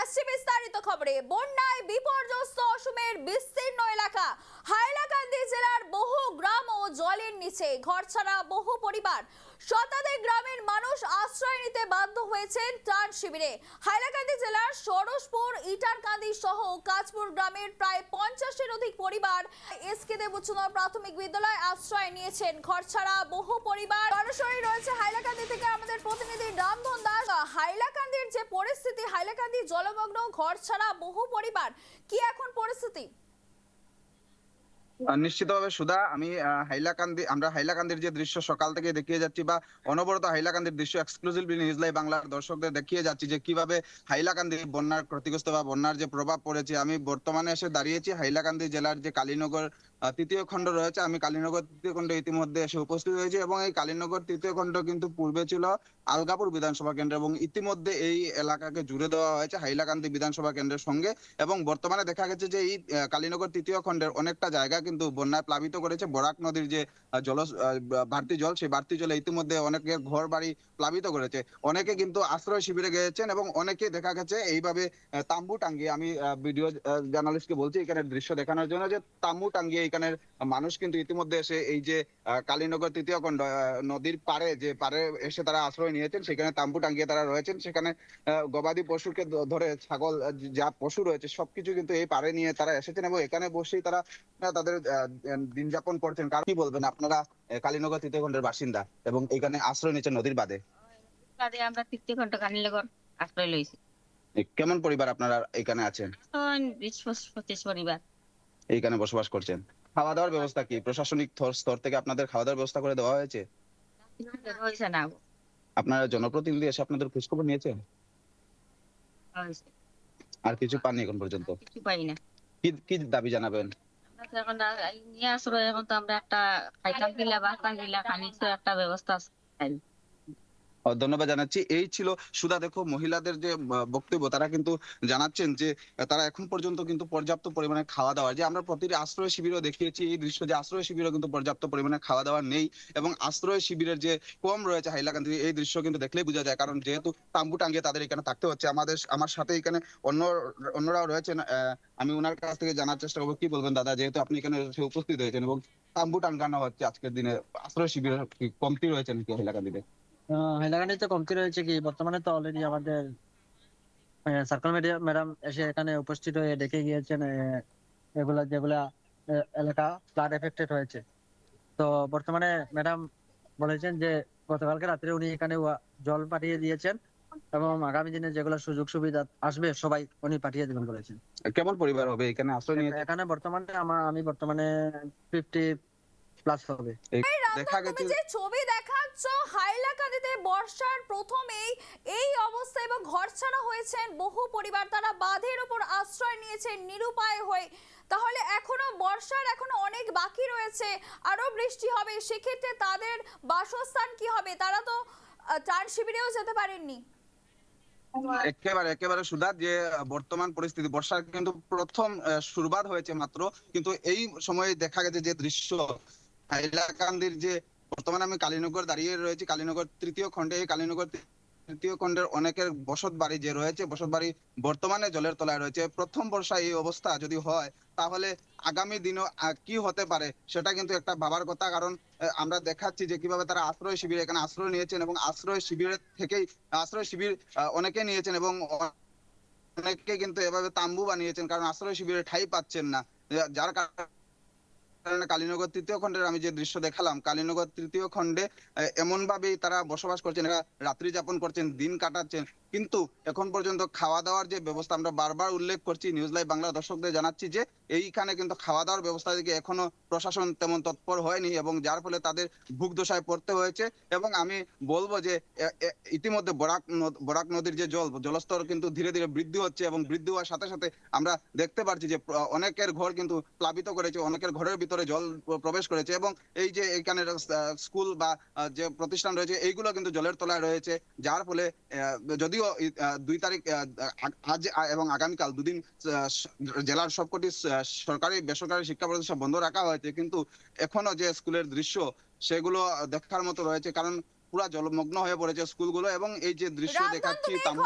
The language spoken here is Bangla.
আসছে বিস্তারিত খবরে। বন্যায় বিপর্যস্ত অসমের বিস্তীর্ণ এলাকা। হাইলাকান্দি জেলার বহু গ্রাম ও জলের নিচে ঘরছাড়া বহু পরিবার। শতাধিক গ্রামের মানুষ আশ্রয় নিতে বাধ্য হয়েছেন ত্রাণ শিবিরে। হাইলাকান্দি জেলার সরসপুর ইটারকান্দি সহ কাজপুর গ্রামের প্রায় পঞ্চাশের অধিক পরিবার এসকে দেব উচ্চতর প্রাথমিক বিদ্যালয় আশ্রয় নিয়েছেন। ঘরছাড়া বহু পরিবার। সরাসরি রয়েছে হাইলাকান্দি থেকে আমাদের প্রতিনিধি রামধন দাস। হাইলাকান্দির যে পরিস্থিতি, হাইলাকান্দি জলমগ্ন, ঘর ছাড়া বহু পরিবার, কি এখন পরিস্থিতি? নিশ্চিতভাবে সুধা, আমি হাইলাকান্দি আমরা হাইলাকান্দির যে দৃশ্য সকাল থেকে দেখিয়ে যাচ্ছি বা অনবরত হাইলাকান্দির দৃশ্য এক্সক্লুসিভলি নিউজ লাইভ বাংলার দর্শকদের দেখিয়ে যাচ্ছি যে কীভাবে হাইলাকান্দি বন্যার ক্ষতিগ্রস্ত বা বন্যার যে প্রভাব পড়েছে। আমি বর্তমানে এসে দাঁড়িয়েছি হাইলাকান্দি জেলার যে কালীনগর তৃতীয় খণ্ড রয়েছে। আমি কালীনগর তৃতীয় খণ্ড ইতিমধ্যে এসে উপস্থিত হয়েছি এবং এই কালীনগর তৃতীয় খণ্ড কিন্তু পূর্বে ছিল আলগাপুর বিধানসভা কেন্দ্র এবং ইতিমধ্যে এই এলাকাকে জুড়ে দেওয়া হয়েছে হাইলাকান্দি বিধানসভা কেন্দ্রের সঙ্গে এবং বর্তমানে দেখা গেছে যে এই কালীনগর তৃতীয় খণ্ডের অনেকটা জায়গা কিন্তু বন্যায় প্লাবিত করেছে। বরাক নদীর যে জল বাড়তি জল, সেই বাড়তি জলে ইতিমধ্যে অনেকের ঘর বাড়ি প্লাবিত করেছে। অনেকে কিন্তু আশ্রয় শিবিরে গিয়েছেন এবং অনেকে দেখা গেছে এইভাবে তাম্বু টাঙ্গিয়ে আমি ভিডিও জার্নালিস্টকে বলছি এখানে দৃশ্য দেখানোর জন্য যে তাম্বু টাঙ্গিয়ে এখানের মানুষ কিন্তু ইতিমধ্যে এসে এই যে কালীনগর তৃতীয় খণ্ড নদীর পাড়ে যে পাড়ে এসে তারা আশ্রয় নিয়েছেন সেখানে তাম্বু টাঙ্গিয়ে তারা রয়েছেন সেখানে গবাদি পশুকে ধরে ছাগল যা পশু রয়েছে সবকিছু কিন্তু এই পাড়ে নিয়ে তারা এসেছেন এবং এখানে বসেই তারা তাদের দিন যাপন করছেন। কারণ কি বলবেন আপনারা কালীনগর তৃতীয় খণ্ডের বাসিন্দা এবং এখানে আশ্রয় নিচ্ছেন নদীর বাদে বাদে আমরা তৃতীয় কানিলে ঘর আশ্রয় লইছি। কেমন পরিবার আপনারা এখানে আছেন? পঁচিশ পরিবার এইখানে বসবাস করছেন? খাওয়া দাওয়ার ব্যবস্থা কি? প্রশাসনিক স্তর থেকে আপনাদের খাওয়া দাওয়ার ব্যবস্থা করে দেওয়া হয়েছে? হয়েছে না। আপনারা জনপ্রতিনিধি এসে আপনাদের খোঁজখবর নিয়েছেন? আর কিছু পাননি এখন পর্যন্ত? কিছু পাই না। কি কি দাবি জানাবেন? আমরা এখন নিয়ে আশ্রয় এখন তো আমরা একটা খাইতাম বাসতাম একটা ব্যবস্থা আছে। ধন্যবাদ জানাচ্ছি। এই ছিল সুধা, দেখো মহিলাদের যে বক্তব্য, তারা কিন্তু জানাচ্ছেন যে, তারা এখন পর্যন্ত কিন্তু পর্যাপ্ত পরিমাণে খাওয়া দাওয়া, যে আমরা প্রতিটি আশ্রয় শিবিরও দেখিয়েছি, এই দৃশ্য যে আশ্রয় শিবিরও কিন্তু পর্যাপ্ত পরিমাণে খাওয়া দাওয়া নেই, এবং আশ্রয় শিবিরের যে কম রয়েছে হাইলাকান্দি, এই দৃশ্য কিন্তু দেখলেই বোঝা যায়, কারণ যেহেতু তাম্বু টাঙ্গিয়ে তাদের এখানে থাকতে হচ্ছে, আমাদের, আমার সাথে এখানে অন্য, অন্যরাও রয়েছেন আমি ওনার কাছ থেকে জানার চেষ্টা করব, কি বলবেন দাদা, যেহেতু আপনি এখানে উপস্থিত হয়েছেন, এবং তাম্বু টাঙ্গানো হচ্ছে আজকের দিনে, আশ্রয় শিবিরের কমতি রয়েছে নাকি হাইলাকান্দিতে? হাইলাকান্দিতে কমতি রয়েছে কি? বর্তমানে তো অলরেডি আমাদের সার্কেল ম্যাডাম এসে এখানে উপস্থিত হয়ে দেখে গিয়েছেন এগুলা যেগুলা এলাকা ফ্লাড এফেক্টেড হয়েছে। তো বর্তমানে ম্যাডাম বলেছেন যে গতকালকে রাত্রে উনি এখানে জল পাঠিয়ে দিয়েছেন এবং আগামী দিনে যেগুলো সুযোগ সুবিধা আসবে সবাই উনি পাঠিয়ে দেবেন বলেছেন। কেমন পরিবার হবে? এখানে আশ্রয় নিয়ে এখানে বর্তমানে আমার আমি বর্তমানে ফিফটি প্লাস হবে। দেখা গেছে যে ছবি দেখাচ্ছ হাইলাকান্দিতে বর্ষার প্রথমেই এই অবস্থা এবং ঘর হয়েছেন বহু পরিবার। তারা বাঁধের উপর আশ্রয় নিয়েছেন নিরুপায় হয়ে। তাহলে এখনও বর্ষার এখনও অনেক বাকি রয়েছে আরও বৃষ্টি হবে সেক্ষেত্রে তাদের বাসস্থান কি হবে? তারা তো ত্রাণ শিবিরেও যেতে পারেননি। একেবারে একেবারে সুধা যে বর্তমান পরিস্থিতি বর্ষার কিন্তু প্রথম আহ, শুরুবাত হয়েছে মাত্র। কিন্তু এই সময়ে দেখা গেছে যে দৃশ্য হাইলাকান্দির যে বর্তমানে আমি কালীনগর দাঁড়িয়ে রয়েছি, কালীনগর তৃতীয় খণ্ডে, এই কালীনগর তৃতীয় খণ্ডের অনেকের বসত বাড়ি যে রয়েছে, বসত বাড়ি বর্তমানে জলের তলায় রয়েছে। প্রথম বর্ষায় এই অবস্থা যদি হয়, তাহলে আগামী দিনও কি হতে পারে সেটা কিন্তু একটা ভাবার কথা। কারণ আমরা দেখাচ্ছি যে কীভাবে তারা আশ্রয় শিবিরে, এখানে আশ্রয় নিয়েছেন এবং আশ্রয় শিবিরের থেকেই, আশ্রয় শিবির অনেকে নিয়েছেন এবং অনেকে কিন্তু এভাবে তাম্বু বানিয়েছেন। কারণ আশ্রয় শিবিরে ঠাই পাচ্ছেন না। যার কারণে কালীনগর তৃতীয় খণ্ডের আমি যে দৃশ্য দেখালাম, কালীনগর তৃতীয় খণ্ডে এমন ভাবেই তারা বসবাস করছেন, এরা রাত্রি যাপন করছেন, দিন কাটাচ্ছেন। কিন্তু এখন পর্যন্ত খাওয়া দাওয়ার যে ব্যবস্থা আমরা বারবার উল্লেখ করছি নিউজ লাইভ বাংলা দর্শকদের জানাচ্ছি যে এইখানে কিন্তু খাওয়া দাওয়ার ব্যবস্থা দিকে এখনও প্রশাসন তেমন তৎপর হয়নি এবং যার ফলে তাদের ভুগ দশায় পড়তে হয়েছে এবং আমি বলব যে ইতিমধ্যে বরাক বরাক নদীর যে জল জলস্তর কিন্তু ধীরে ধীরে বৃদ্ধি হচ্ছে এবং বৃদ্ধি হওয়ার সাথে সাথে আমরা দেখতে পাচ্ছি যে অনেকের ঘর কিন্তু প্লাবিত করেছে অনেকের ঘরের ভিতরে জল প্রবেশ করেছে এবং এই যে এখানে স্কুল বা যে প্রতিষ্ঠান রয়েছে এইগুলো কিন্তু জলের তলায় রয়েছে যার ফলে আহ, যদিও দুই তারিখ আজ এবং আগামীকাল দুদিন জেলার সবকটি সরকারি বেসরকারি শিক্ষা প্রতিষ্ঠান বন্ধ রাখা হয়েছে। কিন্তু এখনও যে স্কুলের দৃশ্য সেগুলো দেখার মতো রয়েছে। কারণ পুরা জলমগ্ন হয়ে পড়েছে স্কুলগুলো এবং এই যে দৃশ্য দেখাচ্ছি তুমি তাম্বু